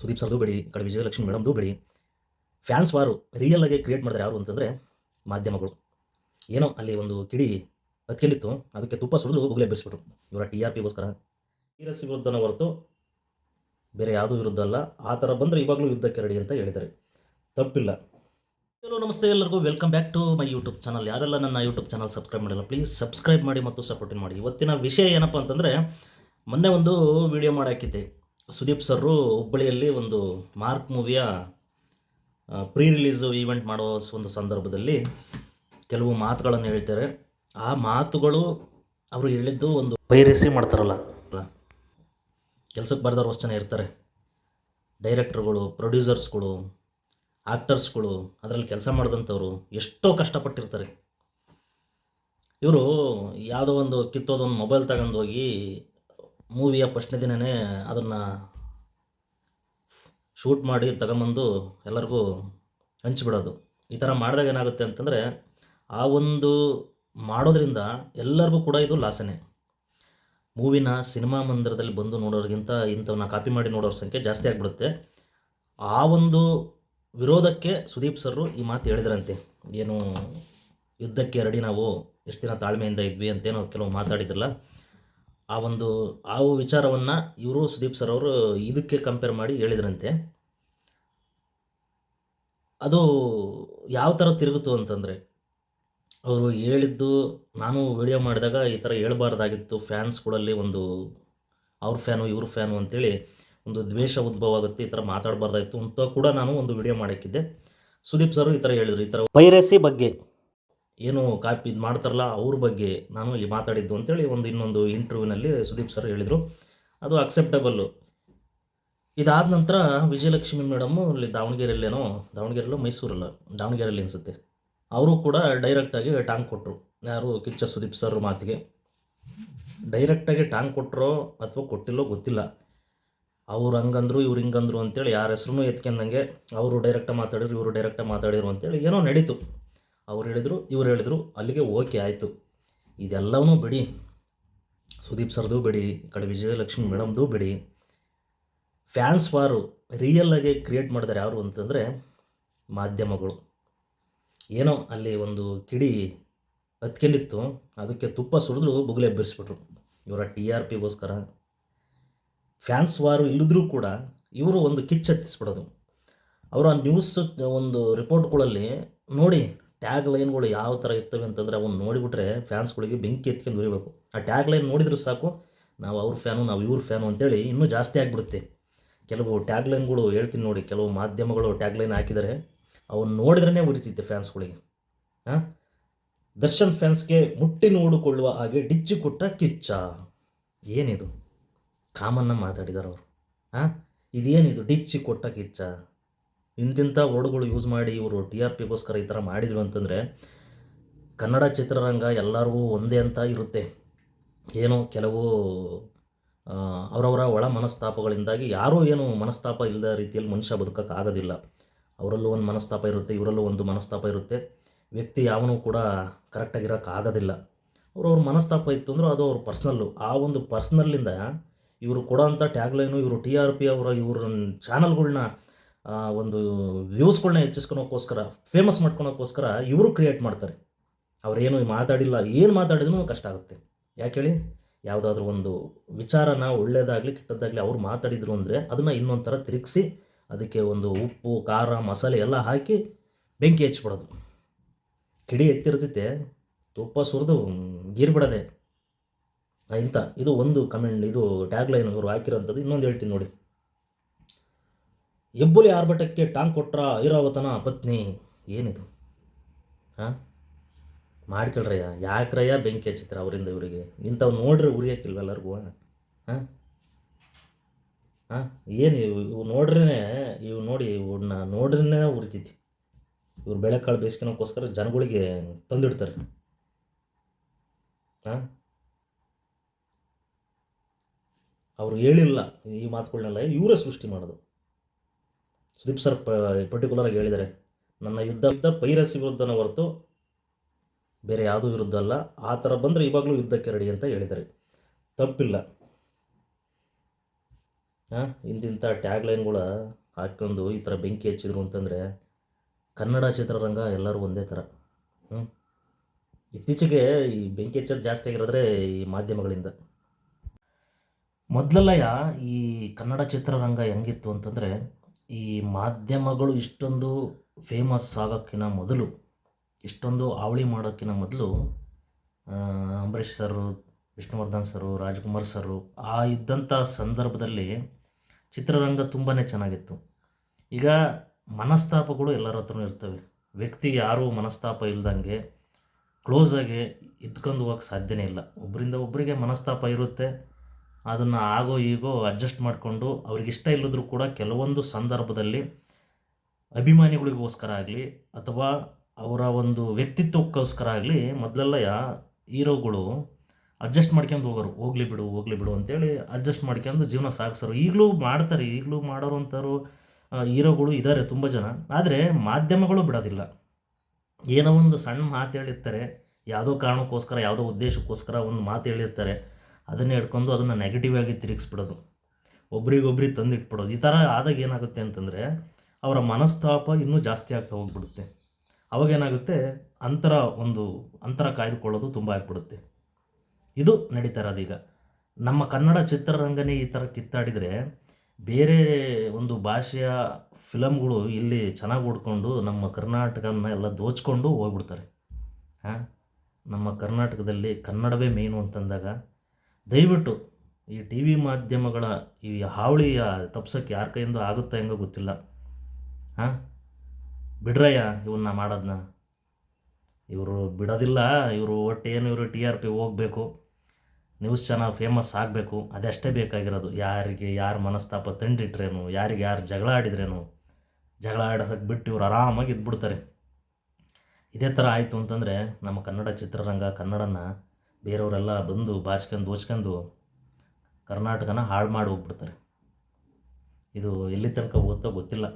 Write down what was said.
ಸುದೀಪ್ ಸರ್ದು ಬಿಡಿ, ಕಡೆ ವಿಜಯಲಕ್ಷ್ಮಿ ಮೇಡಮ್ದು ಬಿಡಿ. ಫ್ಯಾನ್ಸ್ ವಾರು ರಿಯಲ್ ಆಗಿ ಕ್ರಿಯೇಟ್ ಮಾಡಿದ್ರೆ ಯಾರು ಅಂತಂದರೆ ಮಾಧ್ಯಮಗಳು. ಏನೋ ಅಲ್ಲಿ ಒಂದು ಕಿಡಿ ಹತ್ಕೊಂಡಿತ್ತು, ಅದಕ್ಕೆ ತುಪ್ಪ ಸುಡಿದು ಹೋಗಲೇ ಬೆರೆಸ್ಬಿಟ್ರು ಇವರ ಟಿ ಆರ್ ಪಿಗೋಸ್ಕರ ವೈರಸ್ ವಿರುದ್ಧನ ಹೊರತು ಬೇರೆ ಯಾವುದೂ ವಿರುದ್ಧ ಅಲ್ಲ. ಆ ಥರ ಬಂದರೆ ಇವಾಗಲೂ ಯುದ್ಧಕ್ಕೆ ರೆಡಿ ಅಂತ ಹೇಳಿದ್ದಾರೆ. ತಪ್ಪಿಲ್ಲ. ಹಲೋ ನಮಸ್ತೆ ಎಲ್ಲರಿಗೂ. Welcome back to my YouTube channel ಯಾರೆಲ್ಲ ನನ್ನ ಯೂಟ್ಯೂಬ್ ಚಾನಲ್ ಸಬ್ಸ್ಕ್ರೈಬ್ ಮಾಡಿಲ್ಲ ಪ್ಲೀಸ್ ಸಬ್ಸ್ಕ್ರೈಬ್ ಮಾಡಿ ಮತ್ತು ಸಪೋರ್ಟ್ ಮಾಡಿ. ಇವತ್ತಿನ ವಿಷಯ ಏನಪ್ಪ ಅಂತಂದರೆ, ಮೊನ್ನೆ ಒಂದು ವಿಡಿಯೋ ಮಾಡಾಕಿದ್ದೆ ಸುದೀಪ್ ಸರ್ರು ಹುಬ್ಬಳ್ಳಿಯಲ್ಲಿ ಒಂದು ಮಾರ್ಕ್ ಮೂವಿಯ ಪ್ರೀ ರಿಲೀಸು ಈವೆಂಟ್ ಮಾಡೋ ಒಂದು ಸಂದರ್ಭದಲ್ಲಿ ಕೆಲವು ಮಾತುಗಳನ್ನು ಹೇಳ್ತಾರೆ. ಆ ಮಾತುಗಳು ಅವರು ಹೇಳಿದ್ದು ಒಂದು ಪೈರಸಿ ಮಾಡ್ತಾರಲ್ಲ. ಕೆಲಸಕ್ಕೆ ಬರ್ದವ್ರು ಅಷ್ಟು ಜನ ಇರ್ತಾರೆ. ಡೈರೆಕ್ಟರ್ಗಳು ಪ್ರೊಡ್ಯೂಸರ್ಸ್ಗಳು ಆ್ಯಕ್ಟರ್ಸ್ಗಳು ಅದರಲ್ಲಿ ಕೆಲಸ ಮಾಡಿದಂಥವ್ರು ಎಷ್ಟೋ ಕಷ್ಟಪಟ್ಟಿರ್ತಾರೆ. ಇವರು ಯಾವುದೋ ಒಂದು ಕಿತ್ತೋದೊಂದು ಮೊಬೈಲ್ ತಗೊಂಡು ಹೋಗಿ ಮೂವಿಯ ಫಸ್ಟ್ನೇ ದಿನವೇ ಅದನ್ನು ಶೂಟ್ ಮಾಡಿ ತಗೊಂಬಂದು ಎಲ್ಲರಿಗೂ ಹಂಚಿಬಿಡೋದು. ಈ ಥರ ಮಾಡಿದಾಗ ಏನಾಗುತ್ತೆ ಅಂತಂದರೆ ಆ ಒಂದು ಮಾಡೋದ್ರಿಂದ ಎಲ್ಲರಿಗೂ ಕೂಡ ಇದು ಲಾಸನೇ. ಮೂವಿನ ಸಿನಿಮಾ ಮಂದಿರದಲ್ಲಿ ಬಂದು ನೋಡೋರಿಗಿಂತ ಇಂಥವನ್ನ ಕಾಪಿ ಮಾಡಿ ನೋಡೋರ ಸಂಖ್ಯೆ ಜಾಸ್ತಿ ಆಗಿಬಿಡುತ್ತೆ. ಆ ಒಂದು ವಿರೋಧಕ್ಕೆ ಸುದೀಪ್ ಸರ್ರು ಈ ಮಾತು ಹೇಳಿದ್ರಂತೆ. ಏನು ಯುದ್ಧಕ್ಕೆ ರೆಡಿ ನಾವು, ಎಷ್ಟು ದಿನ ತಾಳ್ಮೆಯಿಂದ ಇದ್ವಿ ಅಂತೇನೋ ಕೆಲವು ಮಾತಾಡಿದ್ರಲ್ಲ ಆ ಒಂದು, ಆ ವಿಚಾರವನ್ನು ಇವರು ಸುದೀಪ್ ಸರ್ ಅವರು ಇದಕ್ಕೆ ಕಂಪೇರ್ ಮಾಡಿ ಹೇಳಿದ್ರಂತೆ. ಅದು ಯಾವ ಥರ ತಿರುಗಿತು ಅಂತಂದರೆ, ಅವರು ಹೇಳಿದ್ದು, ನಾನು ವಿಡಿಯೋ ಮಾಡಿದಾಗ ಈ ಥರ ಹೇಳ್ಬಾರ್ದಾಗಿತ್ತು ಫ್ಯಾನ್ಸ್ಗಳಲ್ಲಿ ಒಂದು, ಅವ್ರ ಫ್ಯಾನು ಇವ್ರ ಫ್ಯಾನು ಅಂತೇಳಿ ಒಂದು ದ್ವೇಷ ಉದ್ಭವ ಆಗುತ್ತೆ, ಈ ಥರ ಮಾತಾಡಬಾರ್ದಾಗಿತ್ತು ಅಂತ ಕೂಡ ನಾನು ಒಂದು ವಿಡಿಯೋ ಮಾಡಕ್ಕಿದ್ದೆ. ಸುದೀಪ್ ಸರ್ ಈ ಥರ ಹೇಳಿದರು, ಈ ಥರ ಪೈರಸಿ ಬಗ್ಗೆ. ಏನು ಕಾಪಿ ಇದು ಮಾಡ್ತಾರಲ್ಲ ಅವ್ರ ಬಗ್ಗೆ ನಾನು ಇಲ್ಲಿ ಮಾತಾಡಿದ್ದು ಅಂತೇಳಿ ಒಂದು ಇನ್ನೊಂದು ಇಂಟರ್ವ್ಯೂನಲ್ಲಿ ಸುದೀಪ್ ಸರ್ ಹೇಳಿದರು. ಅದು ಅಕ್ಸೆಪ್ಟಬಲ್ಲು ಇದಾದ ನಂತರ ವಿಜಯಲಕ್ಷ್ಮಿ ಮೇಡಮ್ಮು ಇಲ್ಲಿ ದಾವಣಗೆರೆಯಲ್ಲೇನೋ, ದಾವಣಗೆರೆಯಲ್ಲೋ ಮೈಸೂರಲ್ಲ, ದಾವಣಗೆರೆಯಲ್ಲಿ ಅನಿಸುತ್ತೆ. ಅವರು ಕೂಡ ಡೈರೆಕ್ಟಾಗಿ ಟಾಂಗ್ ಕೊಟ್ಟರು ಯಾರು ಕಿಚ್ಚ ಸುದೀಪ್ ಸರ್ ಮಾತಿಗೆ. ಡೈರೆಕ್ಟಾಗಿ ಟಾಂಗ್ ಕೊಟ್ಟರೋ ಅಥವಾ ಕೊಟ್ಟಿಲ್ಲೋ ಗೊತ್ತಿಲ್ಲ. ಅವ್ರು ಹಂಗಂದ್ರು, ಇವ್ರು ಹಿಂಗಂದ್ರು ಅಂತೇಳಿ ಯಾರ ಹೆಸ್ರು ಎತ್ಕೊಂಡಂಗೆ ಅವರು ಡೈರೆಕ್ಟಾಗಿ ಮಾತಾಡಿದ್ರು, ಇವರು ಡೈರೆಕ್ಟಾಗಿ ಮಾತಾಡಿದ್ರು ಅಂತೇಳಿ ಏನೋ ನಡೀತು. ಅವ್ರು ಹೇಳಿದರು, ಇವ್ರು ಹೇಳಿದರು, ಅಲ್ಲಿಗೆ ಓಕೆ ಆಯಿತು. ಇದೆಲ್ಲವೂ ಬಿಡಿ. ಸುದೀಪ್ ಸರ್ದು ಬಿಡಿ ಈ ಕಡೆ ವಿಜಯಲಕ್ಷ್ಮಿ ಮೇಡಮ್ದು ಬಿಡಿ. ಫ್ಯಾನ್ಸ್ ವಾರು ರಿಯಲ್ ಆಗಿ ಕ್ರಿಯೇಟ್ ಮಾಡಿದ್ದಾರೆ ಯಾರು ಅಂತಂದರೆ ಮಾಧ್ಯಮಗಳು. ಏನೋ ಅಲ್ಲಿ ಒಂದು ಕಿಡಿ ಹತ್ಕೊಂಡಿತ್ತು ಅದಕ್ಕೆ ತುಪ್ಪ ಸುರಿದ್ರು ಬುಗುಲೆ ಎಬ್ಬರಿಸ್ಬಿಟ್ರು. ಇವರ ಟಿ ಆರ್ ಪಿಗೋಸ್ಕರ. ಫ್ಯಾನ್ಸ್ ವಾರು ಇಲ್ಲದ್ರೂ ಕೂಡ ಇವರು ಒಂದು ಕಿಚ್ಚು ಹತ್ತಿಸ್ಬಿಡೋದು ಅವರ ನ್ಯೂಸ್ ಒಂದು ರಿಪೋರ್ಟ್ಗಳಲ್ಲಿ ನೋಡಿ ಟ್ಯಾಗ್ ಲೈನ್ಗಳು ಯಾವ ಥರ ಇರ್ತವೆ ಅಂತಂದರೆ ಅವನ್ನ ನೋಡಿಬಿಟ್ರೆ ಫ್ಯಾನ್ಸ್ಗಳಿಗೆ ಬೆಂಕಿ ಎತ್ಕೊಂಡು ಉರಿಬೇಕು. ಆ ಟ್ಯಾಗ್ ಲೈನ್ ನೋಡಿದ್ರೆ ಸಾಕು, ನಾವು ಅವ್ರ ಫ್ಯಾನು ನಾವು ಇವ್ರ ಫ್ಯಾನು ಅಂತೇಳಿ ಇನ್ನೂ ಜಾಸ್ತಿ ಆಗಿಬಿಡುತ್ತೆ. ಕೆಲವು ಟ್ಯಾಗ್ ಲೈನ್ಗಳು ಹೇಳ್ತೀನಿ ನೋಡಿ, ಕೆಲವು ಮಾಧ್ಯಮಗಳು ಟ್ಯಾಗ್ ಲೈನ್ ಹಾಕಿದರೆ ಅವನ್ನ ನೋಡಿದ್ರೇ ಉರಿತಿತ್ತೆ ಫ್ಯಾನ್ಸ್ಗಳಿಗೆ ಹಾಂ ದರ್ಶನ್ ಫ್ಯಾನ್ಸ್ಗೆ ಮುಟ್ಟಿ ನೋಡಿಕೊಳ್ಳುವ ಹಾಗೆ ಡಿಚ್ಚಿ ಕೊಟ್ಟ ಕಿಚ್ಚ. ಏನಿದು? ಕಾಮನ್ನ ಮಾತಾಡಿದಾರೆ ಅವರು. ಹಾಂ ಇದೇನಿದು? ಡಿಚ್ಚಿ ಕೊಟ್ಟ ಕಿಚ್ಚ. ಇಂತಿಂಥ ವರ್ಡ್ಗಳು ಯೂಸ್ ಮಾಡಿ ಇವರು ಟಿ ಆರ್ ಪಿಗೋಸ್ಕರ ಈ ಥರ ಮಾಡಿದ್ರು ಅಂತಂದರೆ ಕನ್ನಡ ಚಿತ್ರರಂಗ ಎಲ್ಲರಿಗೂ ಒಂದೇ ಅಂತ ಇರುತ್ತೆ. ಏನೋ ಕೆಲವು ಅವರವರ ಒಳ ಮನಸ್ತಾಪಗಳಿಂದಾಗಿ ಯಾರೂ ಏನು ಮನಸ್ತಾಪ ಇಲ್ಲದ ರೀತಿಯಲ್ಲಿ ಮನುಷ್ಯ ಬದುಕಕ್ಕೆ ಆಗೋದಿಲ್ಲ. ಅವರಲ್ಲೂ ಒಂದು ಮನಸ್ತಾಪ ಇರುತ್ತೆ, ಇವರಲ್ಲೂ ಒಂದು ಮನಸ್ತಾಪ ಇರುತ್ತೆ. ವ್ಯಕ್ತಿ ಯಾವನೂ ಕೂಡ ಕರೆಕ್ಟಾಗಿರೋಕ್ಕಾಗೋದಿಲ್ಲ ಅವ್ರವ್ರ ಮನಸ್ತಾಪ ಇತ್ತು ಅಂದ್ರೆ ಅದು ಅವ್ರ ಪರ್ಸ್ನಲ್ಲು. ಆ ಒಂದು ಪರ್ಸ್ನಲ್ಲಿಂದ ಇವರು ಕೊಡೋಂಥ ಟ್ಯಾಗ್ಲೈನು ಇವರು ಟಿ ಆರ್ ಪಿ ಅವರ ಇವ್ರ ಚಾನಲ್ಗಳ್ನ ಒಂದು ವ್ಯೂಸ್ಗಳನ್ನ ಹೆಚ್ಚಿಸ್ಕೊಳೋಕ್ಕೋಸ್ಕರ ಫೇಮಸ್ ಮಾಡ್ಕೊಳೋಕ್ಕೋಸ್ಕರ ಇವರು ಕ್ರಿಯೇಟ್ ಮಾಡ್ತಾರೆ. ಅವರೇನು ಮಾತಾಡಿಲ್ಲ, ಏನು ಮಾತಾಡಿದ್ರೂ ಕಷ್ಟ ಆಗುತ್ತೆ. ಯಾಕೆ ಹೇಳಿ? ಯಾವುದಾದ್ರೂ ಒಂದು ವಿಚಾರನ ಒಳ್ಳೇದಾಗಲಿ, ಕೆಟ್ಟದ್ದಾಗಲಿ ಅವ್ರು ಮಾತಾಡಿದ್ರು ಅಂದರೆ ಅದನ್ನು ಇನ್ನೊಂದು ಥರ ತಿರುಗಿಸಿ, ಅದಕ್ಕೆ ಒಂದು ಉಪ್ಪು, ಖಾರ, ಮಸಾಲೆ ಎಲ್ಲ ಹಾಕಿ ಬೆಂಕಿ ಹೆಚ್ಚಿಬಿಡೋದು ಕಿಡಿ ಎತ್ತಿರ್ತೈತೆ ತುಪ್ಪ ಸುರಿದು ಗೀರ್ ಬಿಡೋದೆ ಇಂಥ ಇದು ಒಂದು ಕಮೆಂಟ್ ಇದು ಟ್ಯಾಗ್ಲೈನ್ ಇವರು ಹಾಕಿರೋಂಥದ್ದು. ಇನ್ನೊಂದು ಹೇಳ್ತೀನಿ ನೋಡಿ. ಹೆಬ್ಬುಲಿ ಆರ್ಭಟಕ್ಕೆ ಟಾಂಗ್ ಕೊಟ್ರ ಐರಾವತನ ಪತ್ನಿ. ಏನಿದು? ಹಾಂ? ಮಾಡ್ಕೊಳ್ರಯ್ಯ. ಯಾಕ್ರಯ್ಯ ಬೆಂಕಿ ಹಚ್ಚಿತ್ರ ಅವರಿಂದ ಇವರಿಗೆ? ಇಂಥವು ನೋಡ್ರಿ ಉರಿಯೋಕ್ಕಿಲ್ವ ಎಲ್ಲರಿಗೂ? ಹಾಂ? ಹಾಂ? ಏನು ಇವು ಇವು ನೋಡ್ರೇ ಇವು ನೋಡಿ ಇವನ್ನ ನೋಡ್ರೇ ಉರಿತೈತಿ ಇವ್ರು ಬೆಳೆಕಾಳು ಬೇಯಿಸ್ಕೊಳಕ್ಕೋಸ್ಕರ ಜನಗಳಿಗೆ ತಂದಿಡ್ತಾರೆ. ಹಾಂ? ಅವ್ರು ಹೇಳಿಲ್ಲ ಈ ಮಾತುಗಳನ್ನೆಲ್ಲ ಇವರೇ ಸೃಷ್ಟಿ ಮಾಡೋದು. ಸುದೀಪ್ ಸರ್ ಪರ್ಟಿಕ್ಯುಲರಾಗಿ ಹೇಳಿದ್ದಾರೆ. ನನ್ನ ಯುದ್ಧ ಯುದ್ಧ ಪೈರಸಿ ವಿರುದ್ಧನ ಹೊರತು ಬೇರೆ ಯಾವುದೂ ವಿರುದ್ಧ ಅಲ್ಲ. ಆ ಥರ ಬಂದರೆ ಇವಾಗಲೂ ಯುದ್ಧಕ್ಕೆ ರೆಡಿ ಅಂತ ಹೇಳಿದ್ದಾರೆ. ತಪ್ಪಿಲ್ಲ. ಹಾಂ ಇಂದಿಂಥ ಟ್ಯಾಗ್ ಲೈನ್ಗಳು ಹಾಕ್ಕೊಂಡು ಈ ಥರ ಬೆಂಕಿ ಹಚ್ಚಿದ್ರು ಅಂತಂದರೆ ಕನ್ನಡ ಚಿತ್ರರಂಗ ಎಲ್ಲರೂ ಒಂದೇ ಥರ. ಹ್ಞೂ ಇತ್ತೀಚೆಗೆ ಈ ಬೆಂಕಿ ಹಚ್ಚೋದು ಜಾಸ್ತಿ ಆಗಿರೋದ್ರೆ ಈ ಮಾಧ್ಯಮಗಳಿಂದ. ಮೊದಲೆಲ್ಲ ಈ ಕನ್ನಡ ಚಿತ್ರರಂಗ ಹೆಂಗಿತ್ತು ಅಂತಂದರೆ ಈ ಮಾಧ್ಯಮಗಳು ಇಷ್ಟೊಂದು ಫೇಮಸ್ ಆಗೋಕ್ಕಿಂತ ಮೊದಲು, ಇಷ್ಟೊಂದು ಹಾವಳಿ ಮಾಡೋಕ್ಕಿಂತ ಮೊದಲು ಅಂಬರೀಷ್ ಸರು, ವಿಷ್ಣುವರ್ಧನ್ ಸರು, ರಾಜ್ಕುಮಾರ್ ಸರು, ಆ ಇದ್ದಂಥ ಸಂದರ್ಭದಲ್ಲಿ ಚಿತ್ರರಂಗ ತುಂಬಾ ಚೆನ್ನಾಗಿತ್ತು. ಈಗ ಮನಸ್ತಾಪಗಳು ಎಲ್ಲರ ಹತ್ರನೂ ಇರ್ತವೆ. ವ್ಯಕ್ತಿ ಯಾರೂ ಮನಸ್ತಾಪ ಇಲ್ದಂಗೆ ಕ್ಲೋಸಾಗಿ ಇದ್ಕೊಂಡು ಹೋಗೋಕ್ಕೆ ಸಾಧ್ಯನೇ ಇಲ್ಲ. ಒಬ್ಬರಿಂದ ಒಬ್ಬರಿಗೆ ಮನಸ್ತಾಪ ಇರುತ್ತೆ. ಅದನ್ನು ಆಗೋ ಈಗೋ ಅಡ್ಜಸ್ಟ್ ಮಾಡಿಕೊಂಡು ಅವ್ರಿಗೆ ಇಷ್ಟ ಇಲ್ಲದ್ರೂ ಕೂಡ ಕೆಲವೊಂದು ಸಂದರ್ಭದಲ್ಲಿ ಅಭಿಮಾನಿಗಳಿಗೋಸ್ಕರ ಆಗಲಿ ಅಥವಾ ಅವರ ಒಂದು ವ್ಯಕ್ತಿತ್ವಕ್ಕೋಸ್ಕರ ಆಗಲಿ ಮೊದಲೆಲ್ಲ ಹೀರೋಗಳು ಅಡ್ಜಸ್ಟ್ ಮಾಡ್ಕೊಂಡು ಹೋಗೋರು, ಹೋಗ್ಲಿ ಬಿಡು ಹೋಗ್ಲಿ ಬಿಡು ಅಂತೇಳಿ ಅಡ್ಜಸ್ಟ್ ಮಾಡ್ಕೊಂಡು ಜೀವನ ಸಾಗಿಸೋರು. ಈಗಲೂ ಮಾಡ್ತಾರೆ, ಈಗಲೂ ಮಾಡೋರು ಅಂತಾರು ಹೀರೋಗಳು ಇದ್ದಾರೆ ತುಂಬ ಜನ. ಆದರೆ ಮಾಧ್ಯಮಗಳು ಬಿಡೋದಿಲ್ಲ. ಏನೋ ಒಂದು ಸಣ್ಣ ಮಾತು ಹೇಳಿರ್ತಾರೆ, ಯಾವುದೋ ಕಾರಣಕ್ಕೋಸ್ಕರ, ಯಾವುದೋ ಉದ್ದೇಶಕ್ಕೋಸ್ಕರ ಒಂದು ಮಾತು ಹೇಳಿರ್ತಾರೆ. ಅದನ್ನೇ ಹಿಡ್ಕೊಂಡು ಅದನ್ನು ನೆಗೆಟಿವ್ ಆಗಿ ತಿರುಗಿಸ್ಬಿಡೋದು. ಒಬ್ರಿಗೊಬ್ರಿಗೆ ತಂದಿಟ್ಬಿಡೋದು. ಈ ಥರ ಆದಾಗ ಏನಾಗುತ್ತೆ ಅಂತಂದರೆ, ಅವರ ಮನಸ್ತಾಪ ಇನ್ನೂ ಜಾಸ್ತಿ ಆಗ್ತಾ ಹೋಗ್ಬಿಡುತ್ತೆ. ಅವಾಗೇನಾಗುತ್ತೆ ಅಂತರ ಒಂದು, ಅಂತರ ಕಾಯ್ದುಕೊಳ್ಳೋದು ತುಂಬ ಆಗ್ಬಿಡುತ್ತೆ. ಇದು ನಡೀತಾ ಇರೋದೀಗ ನಮ್ಮ ಕನ್ನಡ ಚಿತ್ರರಂಗನೇ ಈ ಥರ ಕಿತ್ತಾಡಿದರೆ, ಬೇರೆ ಒಂದು ಭಾಷೆಯ ಫಿಲಮ್ಗಳು ಇಲ್ಲಿ ಚೆನ್ನಾಗಿ ಓಡ್ಕೊಂಡು ನಮ್ಮ ಕರ್ನಾಟಕನ ಎಲ್ಲ ದೋಚ್ಕೊಂಡು ಹೋಗ್ಬಿಡ್ತಾರೆ. ಹಾಂ? ನಮ್ಮ ಕರ್ನಾಟಕದಲ್ಲಿ ಕನ್ನಡವೇ ಮೇನು ಅಂತಂದಾಗ ದಯವಿಟ್ಟು ಈ ಟಿ ವಿ ಮಾಧ್ಯಮಗಳ ಈ ಹಾವಳಿಯ ತಪ್ಸೋಕ್ಕೆ ಯಾರ ಕೈಯಿಂದ ಆಗುತ್ತಾ ಹೆಂಗೋ ಗೊತ್ತಿಲ್ಲ. ಹಾಂ ಬಿಡ್ರಯ್ಯ ಇವನ್ನ ಮಾಡೋದನ್ನ ಇವರು ಬಿಡೋದಿಲ್ಲ, ಇವರು ಒಟ್ಟು ಏನು ಇವರು ಟಿ ಆರ್ ಪಿ ಹೋಗಬೇಕು, ನ್ಯೂಸ್ ಚಾನಲ್ ಫೇಮಸ್ ಆಗಬೇಕು ಅದಷ್ಟೇ ಬೇಕಾಗಿರೋದು. ಯಾರಿಗೆ ಯಾರು ಮನಸ್ತಾಪ ತಂಡಿಟ್ರೇನು ಯಾರಿಗೆ ಯಾರು ಜಗಳ ಆಡಿದ್ರೇನು, ಜಗಳ ಆಡಿಸೋಕೆ ಬಿಟ್ಟು ಇವ್ರು ಆರಾಮಾಗಿ ಇದ್ಬಿಡ್ತಾರೆ. ಇದೇ ಥರ ಆಯಿತು ಅಂತಂದರೆ ನಮ್ಮ ಕನ್ನಡ ಚಿತ್ರರಂಗ ಕನ್ನಡನ ಬೇರೆಯವರೆಲ್ಲ ಬಂದು ಬಾಚ್ಕೊಂಡು ದೋಚ್ಕೊಂಡು ಕರ್ನಾಟಕನ ಹಾಳು ಮಾಡಿ ಹೋಗ್ಬಿಡ್ತಾರೆ. ಇದು ಎಲ್ಲಿ ತನಕ ಹೋಗುತ್ತೋ ಗೊತ್ತಿಲ್ಲ.